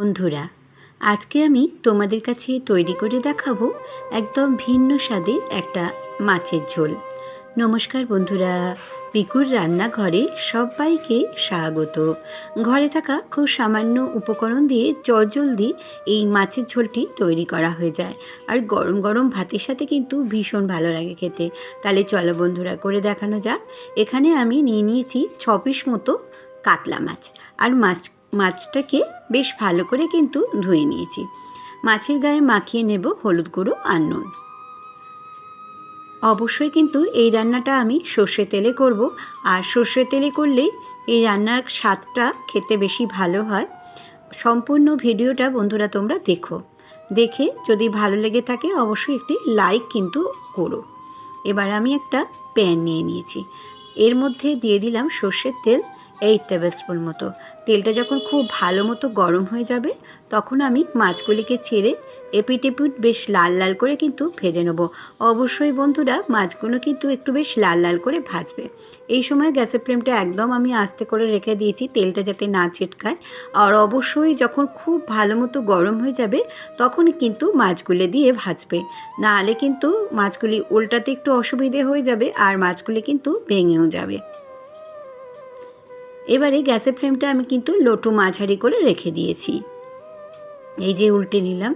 বন্ধুরা, আজকে আমি তোমাদের কাছে তৈরি করে দেখাবো একদম ভিন্ন স্বাদের একটা মাছের ঝোল। নমস্কার বন্ধুরা, পিকুর রান্নাঘরে সবাইকে স্বাগত। ঘরে থাকা খুব সামান্য উপকরণ দিয়ে চটজলদি এই মাছের ঝোলটি তৈরি করা হয়ে যায়। আর গরম গরম ভাতের সাথে কিন্তু ভীষণ ভালো লাগে খেতে। তাহলে চলো বন্ধুরা, করে দেখানো যাক। এখানে আমি নিয়ে নিয়েছি ছ পিস মতো কাতলা মাছ। আর মাছ মাছটাকে বেশ ভালো করে কিন্তু ধুয়ে নিয়েছি। মাছের গায়ে মাখিয়ে নেব হলুদ গুঁড়ো আর নুন। অবশ্যই কিন্তু এই রান্নাটা আমি সর্ষে তেলে করব। আর সর্ষে তেলে করলেই এই রান্নার স্বাদটা খেতে বেশি ভালো হয়। সম্পূর্ণ ভিডিওটা বন্ধুরা তোমরা দেখো। দেখে যদি ভালো লেগে থাকে অবশ্যই একটি লাইক কিন্তু করো। এবার আমি একটা প্যান নিয়ে নিয়েছি। এর মধ্যে দিয়ে দিলাম সর্ষের তেল। এইট টেবিল স্পুন মতো। তেলটা যখন খুব ভালো মতো গরম হয়ে যাবে, তখন আমি মাছগুলিকে ছেড়ে এপিট এপিট বেশ লাল লাল করে কিন্তু ভেজে নেব। অবশ্যই বন্ধুরা, মাছগুলো কিন্তু একটু বেশ লাল লাল করে ভাজবে। এই সময় গ্যাসের ফ্লেমটা একদম আমি আস্তে করে রেখে দিয়েছি, তেলটা যাতে না ছিটকায়। আর অবশ্যই যখন খুব ভালো মতো গরম হয়ে যাবে, তখন কিন্তু মাছগুলি দিয়ে ভাজবে। নাহলে কিন্তু মাছগুলি উল্টাতে একটু অসুবিধে হয়ে যাবে আর মাছগুলি কিন্তু ভেঙেও যাবে। এবারে গ্যাসের ফ্লেমটা আমি কিন্তু লোটু মাঝারি করে রেখে দিয়েছি। এই যে উল্টে নিলাম।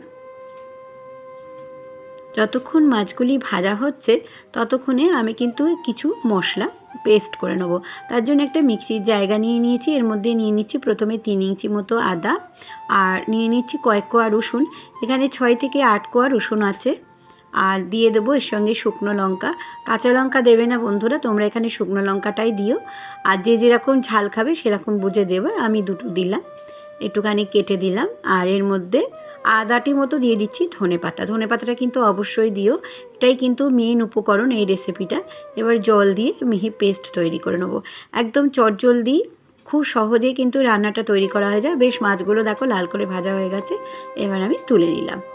যতক্ষণ মাছগুলি ভাজা হচ্ছে, ততক্ষণে আমি কিন্তু কিছু মশলা পেস্ট করে নেব। তার জন্য একটা মিক্সির জায়গা নিয়ে নিয়েছি। এর মধ্যে নিয়ে নিচ্ছি প্রথমে তিন ইঞ্চি মতো আদা, আর নিয়ে নিচ্ছি কয়েক কোয়া রসুন। এখানে ছয় থেকে আট কোয়া রসুন আছে। আর দিয়ে দেবো এর সঙ্গে শুকনো লঙ্কা। কাঁচা লঙ্কা দেবে না বন্ধুরা, তোমরা এখানে শুকনো লঙ্কাটাই দিও। আর যে যেরকম ঝাল খাবে সেরকম বুঝে দেবে, আমি দুটো দিলাম। একটুখানি কেটে দিলাম। আর এর মধ্যে আদাটি মতো দিয়ে দিচ্ছি ধনে পাতা। ধনে পাতাটা কিন্তু অবশ্যই দিও। এটাই কিন্তু মেন উপকরণ এই রেসিপিটা এবার জল দিয়ে মিহি পেস্ট তৈরি করে নেব। একদম চটজলদি খুব সহজেই কিন্তু রান্নাটা তৈরি করা হয়ে যায়। বেশ মাছগুলো দেখো লাল করে ভাজা হয়ে গেছে। এবার আমি তুলে নিলাম।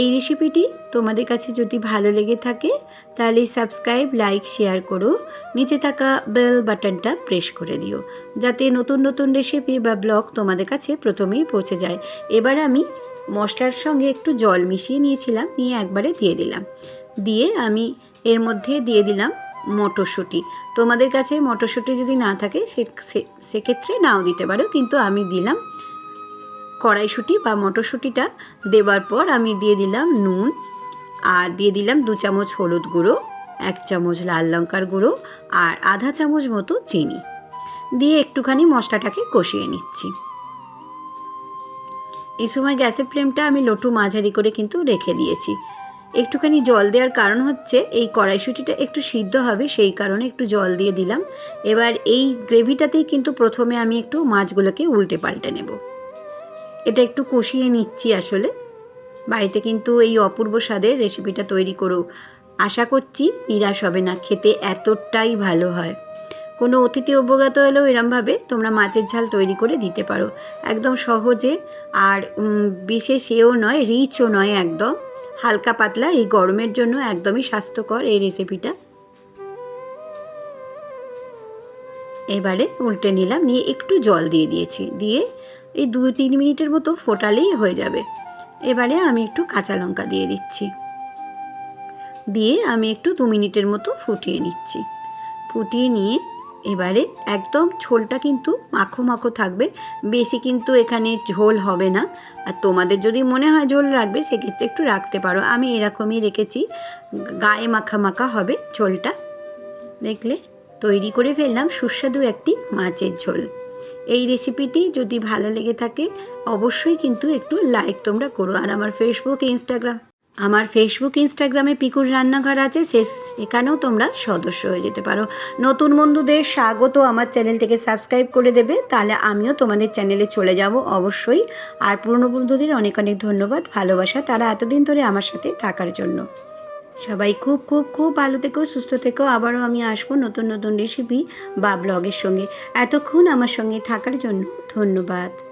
এই রেসিপিটি তোমাদের কাছে যদি ভালো লেগে থাকে, তাহলে সাবস্ক্রাইব লাইক শেয়ার করো। নিচে থাকা বেল বাটনটা প্রেস করে দিও, যাতে নতুন নতুন রেসিপি বা ব্লগ তোমাদের কাছে প্রথমেই পৌঁছে যায়। এবার আমি মশলার সঙ্গে একটু জল মিশিয়ে নিয়েছিলাম, নিয়ে একবারে দিয়ে দিলাম। দিয়ে আমি এর মধ্যে দিয়ে দিলাম মটরশুঁটি। তোমাদের কাছে মটরশুঁটি যদি না থাকে সেক্ষেত্রে নাও দিতে পারো, কিন্তু আমি দিলাম কড়াইশুঁটি বা মটরশুঁটিটা দেওয়ার পর আমি দিয়ে দিলাম নুন আর দিয়ে দিলাম দু চামচ হলুদ গুঁড়ো, এক চামচ লাল লঙ্কার গুঁড়ো আর আধা চামচ মতো চিনি। দিয়ে একটুখানি মশলাটাকে কষিয়ে নিচ্ছি। এই সময় গ্যাসের ফ্লেমটা আমি লটু মাঝারি করে কিন্তু রেখে দিয়েছি। একটুখানি জল দেওয়ার কারণ হচ্ছে এই কড়াইশুঁটিটা একটু সিদ্ধ হবে, সেই কারণে একটু জল দিয়ে দিলাম। এবার এই গ্রেভিটাতেই কিন্তু প্রথমে আমি একটু মাছগুলোকে উল্টে পাল্টে নেব। এটা একটু কষিয়ে নিচ্ছি আসলে। বাড়িতে কিন্তু এই অপূর্ব স্বাদের রেসিপিটা তৈরি করো। আশা করছি নিরাশ হবে না, খেতে এতটাই ভালো হয়। কোনো অতিথি অবগত হলেও এরমভাবে, তোমরা মাছের ঝাল তৈরি করে দিতে পারো। একদম সহজে আর বিশেষ এও নয়, রিচও নয় একদম। হালকা পাতলা, এই গরমের জন্য একদমই স্বাস্থ্যকর এই রেসিপিটা। এবারে উল্টে নিলাম, নিয়ে একটু জল দিয়ে দিয়েছি। দিয়ে এই দু তিন মিনিটের মতো ফোটালেই হয়ে যাবে। এবারে আমি একটু কাঁচা লঙ্কা দিয়ে দিচ্ছি। দিয়ে আমি একটু দু মিনিটের মতো ফুটিয়ে নিচ্ছি। ফুটিয়ে নিয়ে এবারে একদম ঝোলটা কিন্তু মাখো মাখো থাকবে। বেশি কিন্তু এখানে ঝোল হবে না। আর তোমাদের যদি মনে হয় ঝোল রাখবে, সেক্ষেত্রে একটু রাখতে পারো। আমি এরকমই রেখেছি। গায়ে মাখা মাখা হবে ঝোলটা। দেখলে তৈরি করে ফেললাম সুস্বাদু একটি মাছের ঝোল। এই রেসিপিটি যদি ভালো লেগে থাকে, অবশ্যই কিন্তু একটু লাইক তোমরা করো। আর আমার ফেসবুক ইনস্টাগ্রাম আমার ফেসবুক ইনস্টাগ্রামে পিকুর রান্নাঘর আছে, সে, সেখানেও তোমরা সদস্য হয়ে যেতে পারো। নতুন বন্ধুদের স্বাগত। আমার চ্যানেলটিকে সাবস্ক্রাইব করে দেবে, তাহলে আমিও তোমাদের চ্যানেলে চলে যাব অবশ্যই। আর পুরনো বন্ধুদের অনেক অনেক ধন্যবাদ, ভালোবাসা তারা এতদিন ধরে আমার সাথে থাকার জন্য। সবাই খুব খুব খুব ভালো থেকো, সুস্থ থেকো। আবারও আমি আসব নতুন নতুন রেসিপি বা ব্লগের সঙ্গে। এতক্ষণ আমার সঙ্গে থাকার জন্য ধন্যবাদ।